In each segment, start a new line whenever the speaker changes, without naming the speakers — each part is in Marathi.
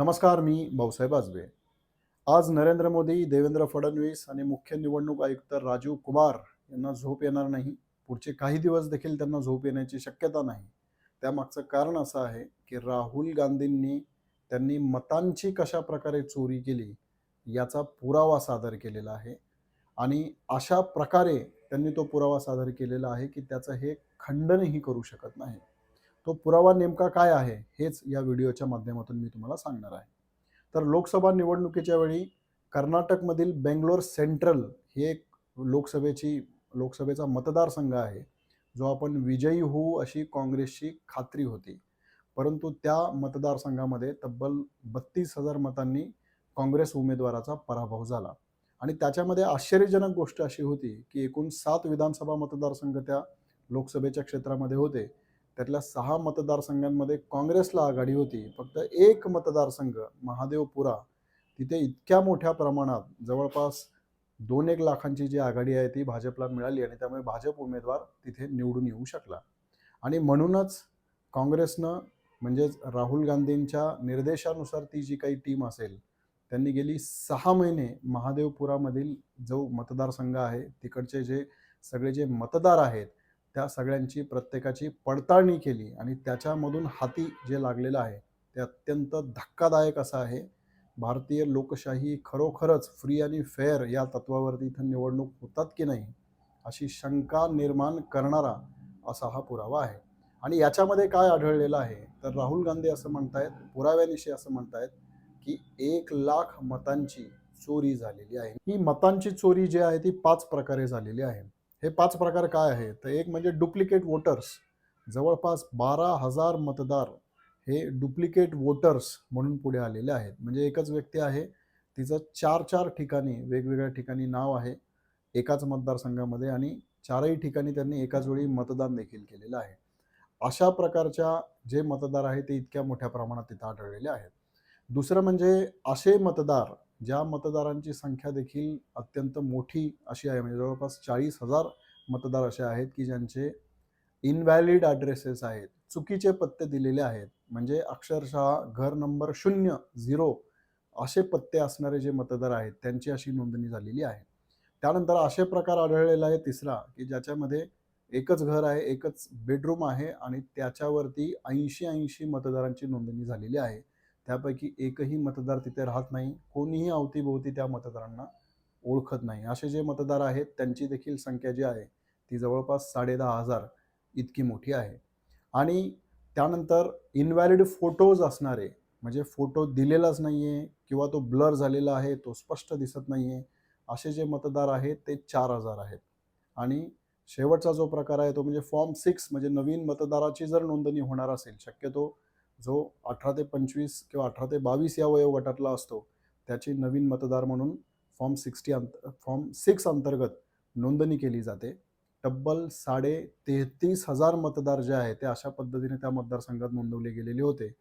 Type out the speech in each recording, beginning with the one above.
नमस्कार मी भाऊसाहेब आजबे. आज नरेंद्र मोदी देवेंद्र फडणवीस आणि मुख्य निवडणूक आयुक्त राजीव कुमार यांना झोप येणार नाही. पुढचे काही दिवस देखील त्यांना झोप येण्याची शक्यता नाही. त्यामागचं कारण असं आहे की राहुल गांधींनी त्यांनी मतांची कशा प्रकारे चोरी केली याचा पुरावा सादर केलेला आहे. आणि अशा प्रकारे त्यांनी तो पुरावा सादर केलेला आहे की त्याचं हे खंडनही करू शकत नाही. तो पुरावा नेमका काय आहे हेच या व्हिडिओच्या माध्यमातून मी तुम्हाला सांगणार आहे. तर लोकसभा निवडणुकीच्या वेळी कर्नाटकमधील बेंगलोर सेंट्रल ही एक लोकसभेची लोकसभेचा मतदारसंघ आहे जो आपण विजयी होऊ अशी काँग्रेसची खात्री होती. परंतु त्या मतदारसंघामध्ये तब्बल बत्तीस हजार मतांनी काँग्रेस उमेदवाराचा पराभव झाला. आणि त्याच्यामध्ये आश्चर्यजनक गोष्ट अशी होती की एकूण सात विधानसभा मतदारसंघ त्या लोकसभेच्या क्षेत्रामध्ये होते. त्यातल्या सहा मतदारसंघांमध्ये काँग्रेसला आघाडी होती. फक्त एक मतदारसंघ महादेवपुरा तिथे इतक्या मोठ्या प्रमाणात जवळपास दोन एक लाखांची जी आघाडी आहे ती भाजपला मिळाली आणि त्यामुळे भाजप उमेदवार तिथे निवडून येऊ शकला. आणि म्हणूनच काँग्रेसनं म्हणजेच राहुल गांधींच्या निर्देशानुसार ती जी काही टीम असेल त्यांनी गेली सहा महिने महादेवपुरामधील जो मतदारसंघ आहे तिकडचे जे सगळे जे मतदार आहेत त्या सगळ्यांची प्रत्येकाची पडताळणी केली आणि त्याच्यामधून हाती जे लागलेलं आहे ते अत्यंत धक्कादायक असं आहे. भारतीय लोकशाही खरोखरच फ्री आणि फेअर या तत्वावरती इथं निवडणूक होतात की नाही अशी शंका निर्माण करणारा असा हा पुरावा आहे. आणि याच्यामध्ये काय आढळलेलं आहे? तर राहुल गांधी असं म्हणतायत पुराव्यानिशी असं म्हणतायत की एक लाख मतांची चोरी झालेली आहे. ही मतांची चोरी जी आहे ती पाच प्रकारे झालेली आहे. हे पाच प्रकार काय आहे? तर एक म्हणजे डुप्लिकेट वोटर्स. जवळपास बारा हजार मतदार हे डुप्लिकेट वोटर्स म्हणून पुढे आलेले आहेत. म्हणजे एकच व्यक्ती आहे. तिचं चार चार ठिकाणी वेगवेगळ्या ठिकाणी नाव आहे एकाच मतदारसंघामध्ये आणि चारही ठिकाणी त्यांनी एकाच वेळी मतदान देखील केलेलं आहे. अशा प्रकारच्या जे मतदार आहेत ते इतक्या मोठ्या प्रमाणात तिथं आढळलेले आहेत. दुसरं म्हणजे असे मतदार ज्या मतदारांची संख्या देखील अत्यंत मोठी अशी आहे म्हणजे जवळपास चाळीस हजार मतदार असे आहेत की ज्यांचे इनव्हॅलिड ॲड्रेसेस आहेत चुकीचे पत्ते दिलेले आहेत. म्हणजे अक्षरशः घर नंबर शून्य झिरो असे पत्ते असणारे जे मतदार आहेत त्यांची अशी नोंदणी झालेली आहे. त्यानंतर असे प्रकार आढळलेला आहे तिसरा की ज्याच्यामध्ये एकच घर आहे एकच बेडरूम आहे आणि त्याच्यावरती ऐंशी ऐंशी मतदारांची नोंदणी झालेली आहे. त्यापैकी एकही मतदार तिथे राहत नाही. कोणीही अवतीभोवती त्या मतदारांना ओळखत नाही. असे जे मतदार आहेत त्यांची देखील संख्या जी आहे ती जवळपास साडेदहा हजार इतकी मोठी आहे. आणि त्यानंतर इनव्हॅलिड फोटोज असणारे म्हणजे फोटो दिलेलाच नाही आहे किंवा तो ब्लर झालेला आहे तो स्पष्ट दिसत नाही आहे असे जे मतदार आहेत ते चार हजार आहेत. आणि शेवटचा जो प्रकार आहे तो म्हणजे फॉर्म सिक्स म्हणजे नवीन मतदाराची जर नोंदणी होणार असेल शक्यतो जो अठरा ते पंचवीस किंवा अठरा ते बावीस या वयोगटातला असतो त्याची नवीन मतदार म्हणून फॉर्म सिक्स्टी अंत फॉर्म सिक्स अंतर्गत नोंदणी केली जाते. तब्बल साडे तेहतीस हजार मतदार जे आहे ते अशा पद्धतीने त्या मतदारसंघात नोंदवले गेलेले होते.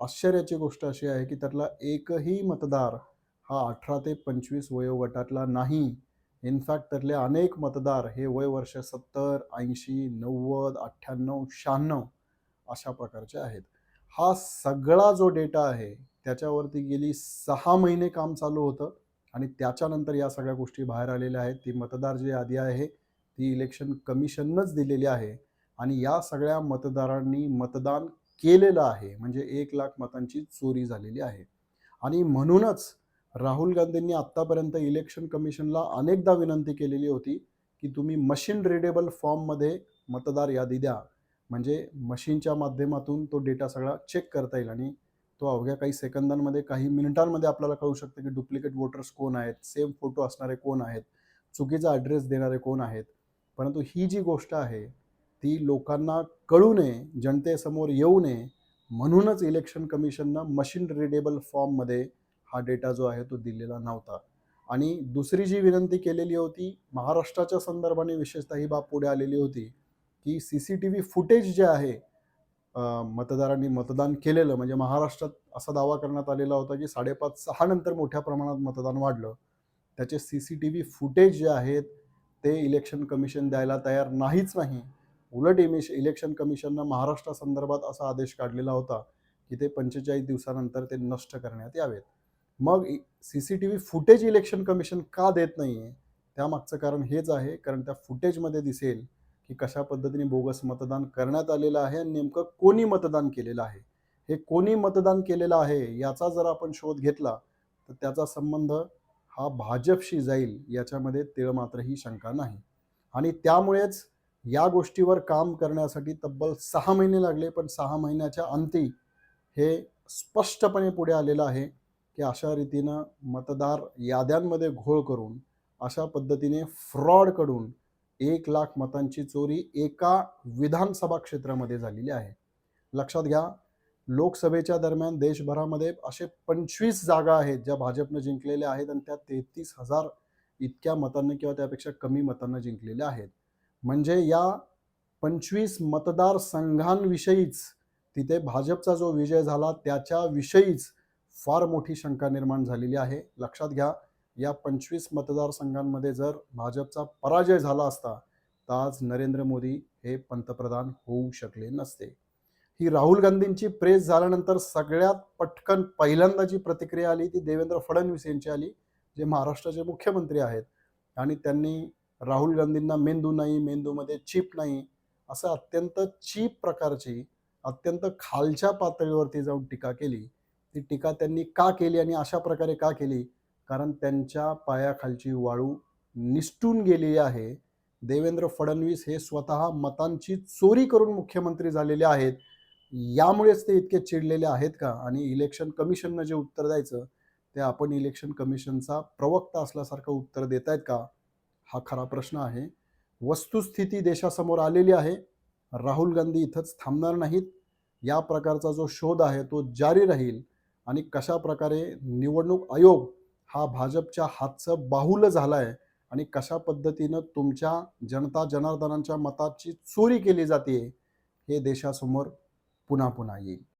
आश्चर्याची गोष्ट अशी आहे की त्यातला एकही मतदार हा अठरा ते पंचवीस वयोगटातला नाही. इनफॅक्ट त्यातले अनेक मतदार हे वय वर्ष सत्तर ऐंशी नव्वद अठ्ठ्याण्णव शहाण्णव अशा प्रकारचे आहेत. हा सगळा जो डेटा आहे त्याच्यावरती गेली सहा महिने काम चालू होतं आणि त्याच्यानंतर या सगळ्या गोष्टी बाहेर आलेल्या आहेत. ती मतदार जी यादी आहे ती इलेक्शन कमिशननंच दिलेली आहे आणि या सगळ्या मतदारांनी मतदान केलेलं आहे. म्हणजे एक लाख मतांची चोरी झालेली आहे. आणि म्हणूनच राहुल गांधींनी आत्तापर्यंत इलेक्शन कमिशनला अनेकदा विनंती केलेली होती की तुम्ही मशीन रिडेबल फॉर्ममध्ये मतदार यादी द्या. म्हणजे मशीनच्या माध्यमातून तो डेटा सगळा चेक करता येईल आणि तो अवघ्या काही सेकंदांमध्ये काही मिनिटांमध्ये आपल्याला कळू शकतं की डुप्लिकेट वोटर्स कोण आहेत सेम फोटो असणारे कोण आहेत चुकीचा ॲड्रेस देणारे कोण आहेत. परंतु ही जी गोष्ट आहे ती लोकांना कळू नये जनतेसमोर येऊ नये म्हणूनच इलेक्शन कमिशननं मशीन रिडेबल फॉर्ममध्ये हा डेटा जो आहे तो दिलेला नव्हता. आणि दुसरी जी विनंती केलेली होती महाराष्ट्राच्या संदर्भाने विशेषतः ही बाब पुढे आलेली होती की C C T V footage जे आहे मतदारांनी मतदान केलेलं म्हणजे महाराष्ट्रात असा दावा करण्यात आलेला होता की साडेपाच सहा नंतर मोठ्या प्रमाणात मतदान वाढलं. त्याचे C C T V footage जे आहेत ते इलेक्शन कमिशन द्यायला तयार नाहीच नाही. उलट इमिश इलेक्शन कमिशननं महाराष्ट्रासंदर्भात असा आदेश काढलेला होता की ते पंचेचाळीस दिवसानंतर ते नष्ट करण्यात यावेत. मग C C T V footage Election Commission का देत नाही आहे त्यामागचं कारण हेच आहे कारण त्या फुटेजमध्ये दिसेल की कशा पद्धतीने बोगस मतदान करण्यात आलेलं आहे आणि नेमकं कोणी मतदान केलेलं आहे? हे कोणी मतदान केलेलं आहे याचा जर आपण शोध घेतला तर त्याचा संबंध हा भाजपशी जाईल याच्यामध्ये तिळ मात्रही शंका नाही. आणि त्यामुळेच या गोष्टीवर काम करण्यासाठी तब्बल सहा महिने लागले पण सहा महिन्याच्या अंती हे स्पष्टपणे पुढे आलेलं आहे की अशा रीतीनं मतदार याद्यांमध्ये घोळ करून अशा पद्धतीने फ्रॉडकडून एक लाख मतांची चोरी एका विधानसभा क्षेत्रामध्ये झालेली आहे. लक्षात घ्या लोकसभेच्या दरम्यान देशभरामध्ये असे पंचवीस जागा आहेत ज्या भाजपनं जिंकलेल्या आहेत आणि त्या तेहतीस हजार इतक्या मतांना किंवा त्यापेक्षा कमी मतांना जिंकलेल्या आहेत. म्हणजे या पंचवीस मतदारसंघांविषयीच तिथे भाजपचा जो विजय झाला त्याच्याविषयीच फार मोठी शंका निर्माण झालेली आहे. लक्षात घ्या या पंचवीस मतदारसंघांमध्ये जर भाजपचा पराजय झाला असता तर आज नरेंद्र मोदी हे पंतप्रधान होऊ शकले नसते. ही राहुल गांधींची प्रेस झाल्यानंतर सगळ्यात पटकन पहिल्यांदा जी प्रतिक्रिया आली ती देवेंद्र फडणवीस यांची आली जे महाराष्ट्राचे मुख्यमंत्री आहेत. आणि त्यांनी राहुल गांधींना मेंदू नाही मेंदूमध्ये चीप नाही असं अत्यंत चीप प्रकारची अत्यंत खालच्या पातळीवरती जाऊन टीका केली. ती टीका त्यांनी का केली आणि अशा प्रकारे का केली? कारण त्यांच्या पायाखालची वाळू निसटून गेलेली आहे. देवेंद्र फडणवीस हे स्वतः मतांची चोरी करून मुख्यमंत्री झालेले आहेत. यामुळेच ते इतके चिडलेले आहेत का? आणि इलेक्शन कमिशननं जे उत्तर द्यायचं ते आपण इलेक्शन कमिशनचा प्रवक्ता असल्यासारखं उत्तर देत आहेत का? हा खरा प्रश्न आहे. वस्तुस्थिती देशासमोर आलेली आहे. राहुल गांधी इथंच थांबणार नाहीत. या प्रकारचा जो शोध आहे तो जारी राहील. आणि कशा प्रकारे निवडणूक आयोग हा भाजपच्या हातचं बाहुलं झाला आहे आणि कशा पद्धतीनं तुमच्या जनता जनार्दनांच्या मताची चोरी केली जाते हे देशासमोर पुन्हा पुन्हा येईल.